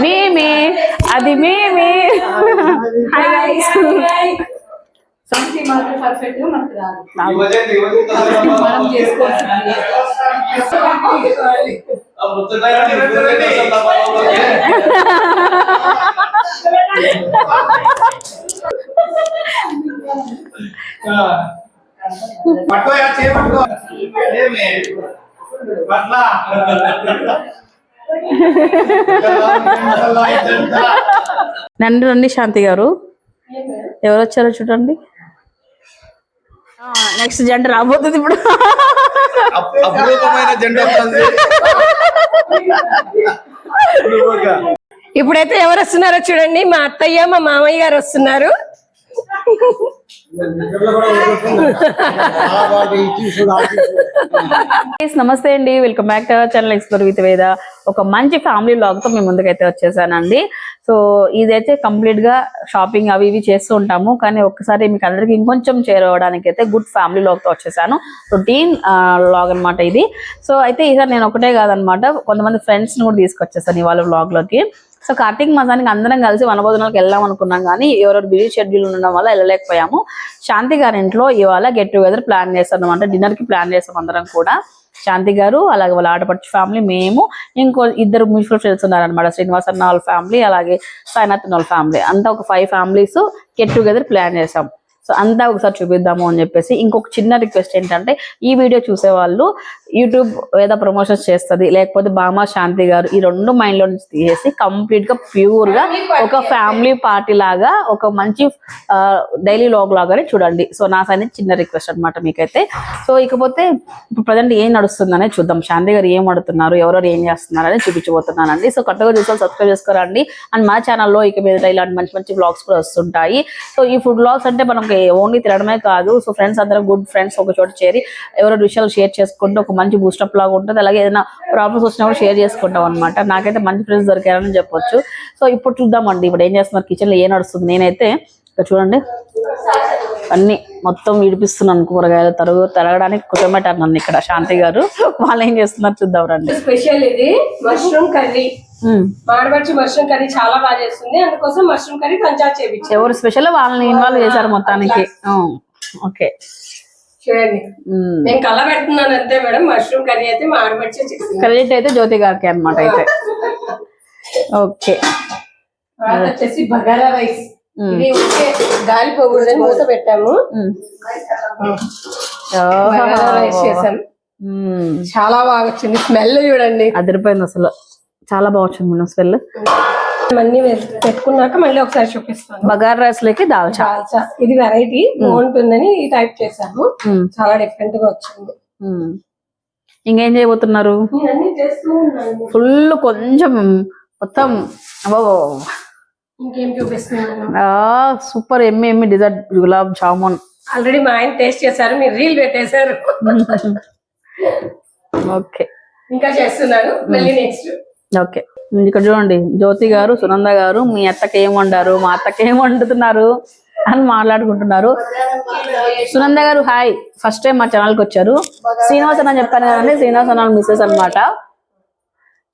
మేమే. అది మేమే. పట్టుకో చేయి పట్టుకో. పట్ల. నండి రండి శాంతి గారు. ఎవరు వచ్చారో చూడండి. నెక్స్ట్ జంట రాబోతుంది ఇప్పుడు. ఇప్పుడైతే ఎవరు వస్తున్నారో చూడండి. మా అత్తయ్య మా మామయ్య గారు వస్తున్నారు. నమస్తే అండి. Welcome back to our channel explore with Veda ఒక మంచి ఫ్యామిలీ బ్లాగ్తో మేము ముందుకైతే వచ్చేసానండి. సో ఇదైతే కంప్లీట్గా షాపింగ్ అవి ఇవి చేస్తూ ఉంటాము. కానీ ఒక్కసారి మీకు అందరికి ఇంకొంచెం చేరవడానికి అయితే గుడ్ ఫ్యామిలీ లాగ్తో వచ్చేసాను. రొటీన్ లాగ్ అన్నమాట ఇది. సో అయితే ఈసారి నేను ఒకటే కాదనమాట కొంతమంది ఫ్రెండ్స్ని కూడా తీసుకొచ్చేసాను ఇవాళ బ్లాగ్లోకి. సో కార్తీక్ మాసానికి అందరం కలిసి వనభోజనాలకు వెళ్దాం అనుకున్నాం కానీ ఎవరెవరు బిజీ షెడ్యూల్ ఉండడం వల్ల వెళ్ళలేకపోయాము. శాంతి గారి ఇంట్లో ఇవాళ గెట్ టుగెదర్ ప్లాన్ చేస్తాం అంటే డిన్నర్కి ప్లాన్ చేస్తాం అందరం కూడా. శాంతి గారు అలాగే వాళ్ళ ఆడపడుచు ఫ్యామిలీ మేము ఇంకో ఇద్దరు మ్యూచువల్ ఫ్రెండ్స్ ఉన్నారనమాట శ్రీనివాస్ అన్న వాళ్ళ ఫ్యామిలీ అలాగే సాయినాథ్ వాళ్ళ ఫ్యామిలీ అంతా ఒక five families get together plan చేసాం. సో అంతా ఒకసారి చూపిద్దాము అని చెప్పేసి ఇంకొక చిన్న రిక్వెస్ట్ ఏంటంటే ఈ వీడియో చూసే వాళ్ళు యూట్యూబ్ ఏదో ప్రమోషన్స్ చేస్తుంది లేకపోతే బామా శాంతి గారు ఈ రెండు మైండ్లో నుంచి తీసేసి కంప్లీట్గా ప్యూర్గా ఒక ఫ్యామిలీ పార్టీ లాగా ఒక మంచి డైలీ లాగ్ లాగానే చూడండి. సో నా సైన్ చిన్న రిక్వెస్ట్ అన్నమాట మీకైతే. సో ఇకపోతే ఇప్పుడు ప్రజెంట్ ఏం నడుస్తుందనే చూద్దాం. శాంతి గారు ఏం అడుగుతున్నారు ఎవరెవరు ఏం చేస్తున్నారు అని చూపించబోతున్నానండి. సో కొత్తగా చూసాను సబ్స్క్రైబ్ చేసుకోరండి. అండ్ మా ఛానల్లో ఇక మీద ఇలాంటి మంచి మంచి బ్లాగ్స్ కూడా వస్తుంటాయి. సో ఈ ఫుడ్ బ్లాగ్స్ అంటే మనం మనకి ఓన్లీ తినడమే కాదు. సో ఫ్రెండ్స్ అందరూ గుడ్ ఫ్రెండ్స్ ఒక చోట చేరి ఎవరో విషయాలు షేర్ చేసుకుంటూ ఒక మంచి బూస్టప్ లాగా ఉంటుంది. అలాగే ఏదైనా ప్రాబ్లమ్స్ వచ్చినప్పుడు షేర్ చేసుకుంటాం అనమాట నాకైతే మంచి ఫ్రెండ్స్ దొరికారని చెప్పొచ్చు. సో ఇప్పుడు చూద్దామండి. ఇప్పుడు ఏం చేస్తున్నారు? కిచెన్లో ఏం నడుస్తుంది? నేనైతే ఇక్కడ చూడండి. అన్ని మొత్తం విడిపిస్తున్నాను కూరగాయలు. తరుగు తరగడానికి కూర్చోబెట్టారు నన్ను ఇక్కడ. శాంతి గారు. వాళ్ళు ఏం చేస్తున్నారు? చూద్దాం రండి. స్పెషల్ ఇది మష్రూమ్ కర్రీ మాడబడిచి మష్రూమ్ కర్రీ చాలా బాగా చేస్తుంది. అందుకోసం మష్రూమ్ కర్రీ పంచాయత్ చేపించాం ఎవరు స్పెషల్ వాళ్ళని ఇన్వాల్వ్ చేశారు మొత్తానికి. ఓకే. చూడండి. నేను కళ్ళ పెడుతున్నాను అంతే మేడం. మష్రూమ్ కర్రీ అయితే మాడబడిచి చేసింది క్రెడిట్ అయితే జ్యోతి గారికి అనమాట అయితే. ఓకే. తర్వాత వచ్చేసి బగారా రైస్. ఇది గాలి పోకూడదని మూత పెట్టాము. బగారా రైస్ చేసాం చాలా బాగా వచ్చింది. స్మెల్ చూడండి. అదిరిపోయింది అసలు. చాలా బాగా వచ్చింది మేడం స్మెల్. అన్ని పెట్టుకున్నాక మళ్ళీ ఒకసారి చూపిస్తాను. బగార్ రైస్లోకి దాల్చా. చాలా ఇది వెరైటీ బాగుంటుందని ఈ టైప్ చేసాము చాలా డిఫరెంట్గా వచ్చింది. ఇంకేం చేయబోతున్నారు? ఫుల్ కొంచెం మొత్తం ఇంకేం చూపిస్తున్నాను? సూపర్ ఎమ్మి ఎమ్మి డిజర్ట్ గులాబ్ జామున్. ఆల్రెడీ మా ఆయన టేస్ట్ చేశారు మీరు రీల్ పెట్టేశారు. ఓకే. ఇంకా చేస్తున్నాను. మళ్ళీ నెక్స్ట్ ఓకే. ఇక్కడ చూడండి జ్యోతి గారు సునంద గారు మీ అత్తకి ఏం వండారు మా అత్తకి ఏం వండుతున్నారు అని మాట్లాడుకుంటున్నారు. సునంద గారు హాయ్. ఫస్ట్ టైం మా ఛానల్కి వచ్చారు. శ్రీనివాస్ అన్న చెప్పాను కదండి శ్రీనివాస్ అన్న మిస్సెస్ అన్నమాట.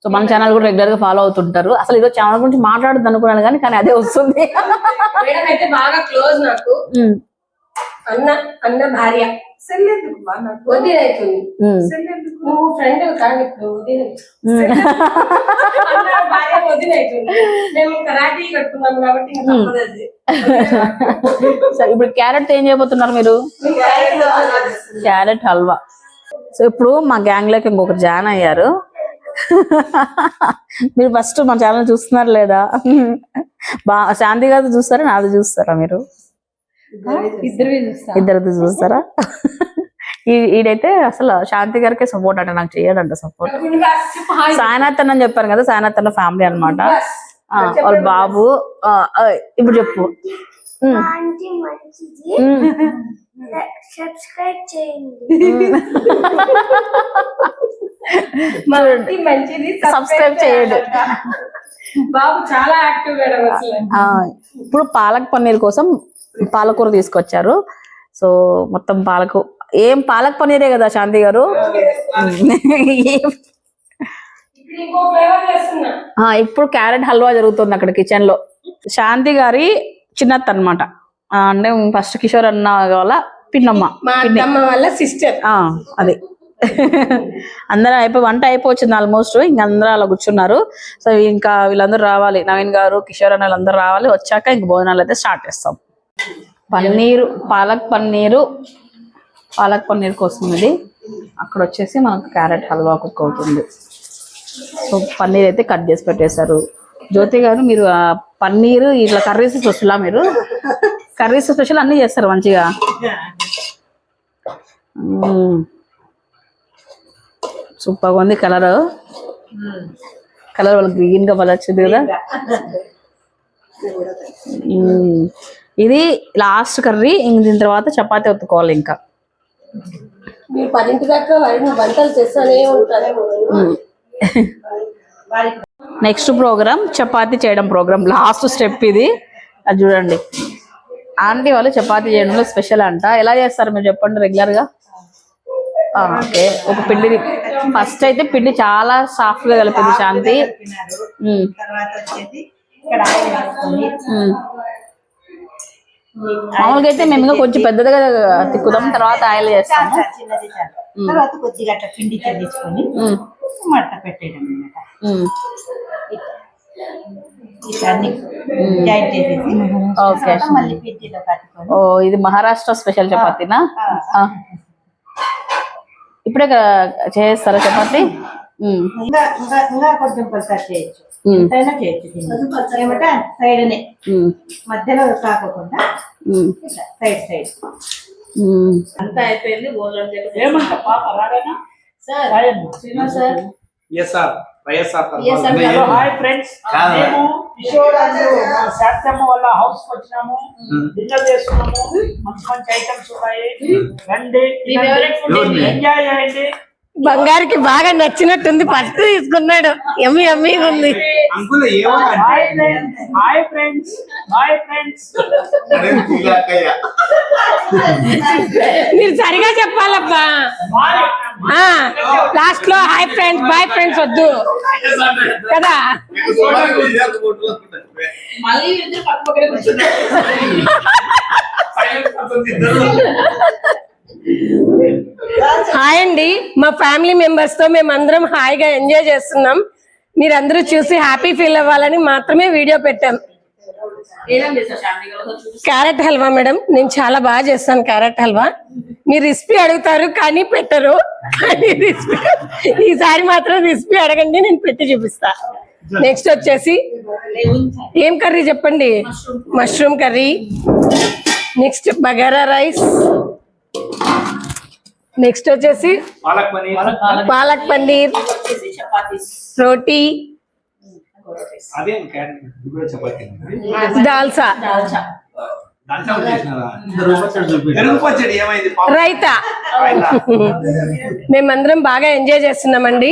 సో మన ఛానల్ కూడా రెగ్యులర్గా ఫాలో అవుతుంటారు. అసలు ఈరోజు ఛానల్ గురించి మాట్లాడద్దు అనుకున్నాను కానీ కానీ అదే వస్తుంది. అన్న అన్న భార్య. నువ్వు ఫ్రెండ్ కాదు ఇప్పుడు వదిన అన్న భార్య వదిన అవుతుంది మేము కరాటీ కట్టుకున్నాం కాబట్టి ఇంకా తప్పదు అది. సరే ఇప్పుడు క్యారెట్ ఏం చేయబోతున్నారు మీరు. క్యారెట్ హల్వా సో ఇప్పుడు మా గ్యాంగ్లోకి ఇంకొకరు జాయిన్ అయ్యారు. మీరు ఫస్ట్ మా ఛానల్ చూస్తున్నారు లేదా? బా శాంతి గారు చూస్తారా? నాది చూస్తారా మీరు? ఇద్దరిది చూస్తారా? ఈ- ఈడైతే అసలు శాంతి గారికి సపోర్ట్ అంటే నాకు చేయడంట సపోర్ట్. సాయనాథ్ అన్న చెప్పాను కదా సాయనాథ్ అన్న ఫ్యామిలీ అనమాట వాళ్ళ బాబు ఇప్పుడు చెప్పు. సబ్స్క్రైబ్ చేయండి. సబ్స్క్రైబ్ చేయండి. బాబు చాలా యాక్టివ్ ఇప్పుడు పాలక్ పన్నీర్ కోసం పాలకూర తీసుకొచ్చారు. సో మొత్తం పాలకు ఏం పాలక్ పన్నీరే కదా శాంతి గారు? ఇప్పుడు క్యారెట్ హల్వా జరుగుతుంది అక్కడ కిచెన్లో. శాంతి గారి చిన్నత్త అనమాట అంటే ఫస్ట్ కిషోర్ అన్న వాళ్ళ పిన్నమ్మ. వాళ్ళ సిస్టర్ ఆ, అది. అందరూ అయిపోయి వంట అయిపోవచ్చింది ఆల్మోస్ట్ ఇంక అందరూ అలా కూర్చున్నారు. సో ఇంకా వీళ్ళందరూ రావాలి. నవీన్ గారు కిషోర్ అన్న వాళ్ళందరూ రావాలి. వచ్చాక ఇంక భోజనాలు అయితే స్టార్ట్ చేస్తాం. పన్నీరు పాలక్ పన్నీరు పాలక్ పన్నీర్ కోసం ఇది. అక్కడ వచ్చేసి మనకు క్యారెట్ హల్వా కుక్ అవుతుంది. సో పన్నీర్ అయితే కట్ చేసి పెట్టేశారు. జ్యోతి గారు మీరు పన్నీరు ఇట్లా కర్రీస్ స్పెషలా మీరు? కర్రీస్ స్పెషల్ అన్ని చేస్తారు మంచిగా? సూపర్ ఉంది కలర్ కలర్ వాళ్ళకి గ్రీన్గా బాగా వచ్చింది కదా. ఇది లాస్ట్ కర్రీ ఇంక దీని తర్వాత చపాతీ ఒత్తుకోవాలి ఇంకా మీరు పదింటి దాకా వాడిని వంటలు చేస్తానే ఉంటారేమో నెక్స్ట్ ప్రోగ్రామ్ చపాతీ చేయడం ప్రోగ్రామ్ లాస్ట్ స్టెప్ ఇది అది చూడండి ఆంటీ వాళ్ళు చపాతీ చేయడంలో స్పెషల్ అంట. ఎలా చేస్తారు మీరు చెప్పండి రెగ్యులర్గా? ఆ, ఓకే ఒక పిండి ఫస్ట్ అయితే పిండి చాలా సాఫ్ట్గా కలిపింది శాంతి. మామూలుగా అయితే మేము ఇంకా కొంచెం పెద్దదిగా తిక్కుదాం తర్వాత ఆయిల్ చేస్తాము. తర్వాత కొద్దిగా అట్లా పిండి చల్లించుకొని మడత పెట్టేయడం చేసేసి ఓకే. ఓ ఇది మహారాష్ట్ర స్పెషల్ చపాతీనా. ఇప్పుడే చేస్తారా చపాతీ? కొంచెం పల్సర్ చేయొచ్చు. ఉమ్, ఎంతైనా చేయొచ్చు దీన్ని. ఏమంటే సైడ్నే ఉమ్, మధ్యలో కాకోకుండా సైడ్ సైడ్. అంతా అయిపోయింది భోజనం రాడేనా sir Srinivas sir. YSR hi friends. మేము కిషోర్ వాళ్ళ హౌస్కి వచ్చినాము. డిన్నర్ చేస్తున్నాము. మంచి మంచి ఐటమ్స్ ఉన్నాయి. రండి. ఎంజాయ్ చేయండి. బంగారికి బాగా నచ్చినట్టుంది. ఫస్ట్ తీసుకున్నాడు. ఎమ్మి ఎమ్మిగా ఉంది. అంకుల్ ఏమో hi friends hi friends hi friends మీరు సరిగా చెప్పాలబ్బా లాస్ట్లో హాయ్ ఫ్రెండ్స్ బాయ్ ఫ్రెండ్స్ వద్దు. కదా? హాయ్ అండి. మా ఫ్యామిలీ మెంబర్స్తో మేము అందరం హాయిగా ఎంజాయ్ చేస్తున్నాం. మీరందరూ చూసి హ్యాపీ ఫీల్ అవ్వాలని మాత్రమే వీడియో పెట్టాం. Carrot halwa madam. నేను చాలా బాగా చేస్తాను క్యారెట్ హల్వా. మీరు రెసిపీ అడుగుతారు కానీ పెట్టరు. కానీ రెసిపీ ఈసారి మాత్రం రెసిపీ అడగండి నేను పెట్టి చూపిస్తా. నెక్స్ట్ వచ్చేసి ఏం కర్రీ చెప్పండి? Mushroom curry. Next bagara rice. Next వచ్చేసి పాలక్ పన్నీర్. రోటీ అదే క్యారెట్ ఇది కూడా చపాతీ దాల్సా. రైతా. మేమందరం బాగా ఎంజాయ్ చేస్తున్నామండి.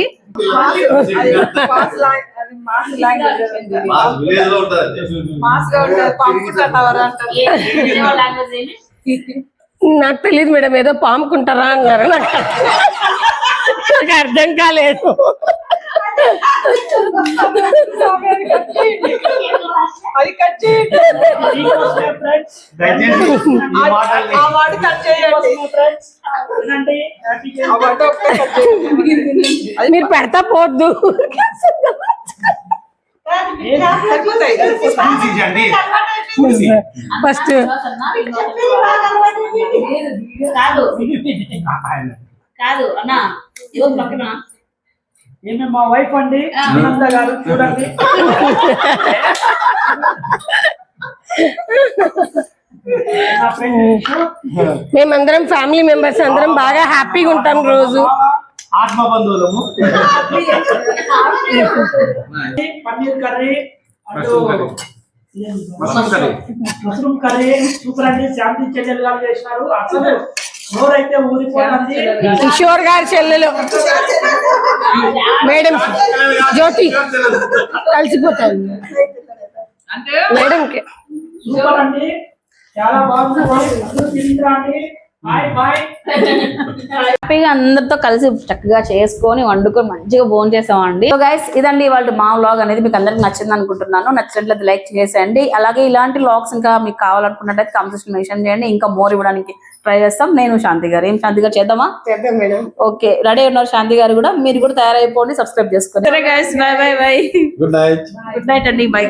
నాకు తెలియదు మేడం ఏదో పాముకుంటారా అన్నారు నాకు. నాకు అర్థం కాలేదు. ఫ్రెండ్స్ దయచేసి ఈ మాటల్ని ఫ్రెండ్స్ వినండి హ్యాపీ మీరు పెడతా పోద్దు. ఫస్ట్. కాదు కాదు అన్న ఇవ్వ పక్కన. ఈమె మా వైఫ్ అండి. ఆనంద గారు చూడండి. మేమందరం ఫ్యామిలీ మెంబర్స్ అందరం బాగా హ్యాపీగా ఉంటాం రోజు. ఆత్మ బంధువులము పన్నీర్ కర్రీ అటు masoor curry. Mushroom curry. Super అండి. శాంతి చెల్లెలు గారు చేసినారు. అసలు కిషోర్ గారి చెల్లెలు. మేడం జ్యోతి కలిసిపోతాను మేడం సూపర్ అండి. చాలా బాగుంది. హ్యాపీగా అందరితో కలిసి చక్కగా చేసుకొని వండుకొని మంచిగా భోజనం చేసామండి సో గైస్ ఇదండి వాళ్ళ మా వ్లాగ్ అనేది మీకు అందరికి నచ్చింది అనుకుంటున్నాను. నచ్చినట్లయితే లైక్ చేసేయండి. అలాగే ఇలాంటి వ్లాగ్స్ ఇంకా మీకు కావాలనుకున్నట్టయితే కామెంట్ మెన్షన్ చేయండి. ఇంకా మోర్ ఇవ్వడానికి ట్రై చేస్తాం. నేను శాంతి గారు. ఏం శాంతి గారు? చేద్దామా? చేద్దాం మేడం. ఓకే రెడీ ఉన్నారు శాంతి గారు కూడా? మీరు కూడా తయారైపోండి సబ్స్క్రైబ్ చేసుకోండి. సరే guys bye bye bye good night good night అండి బై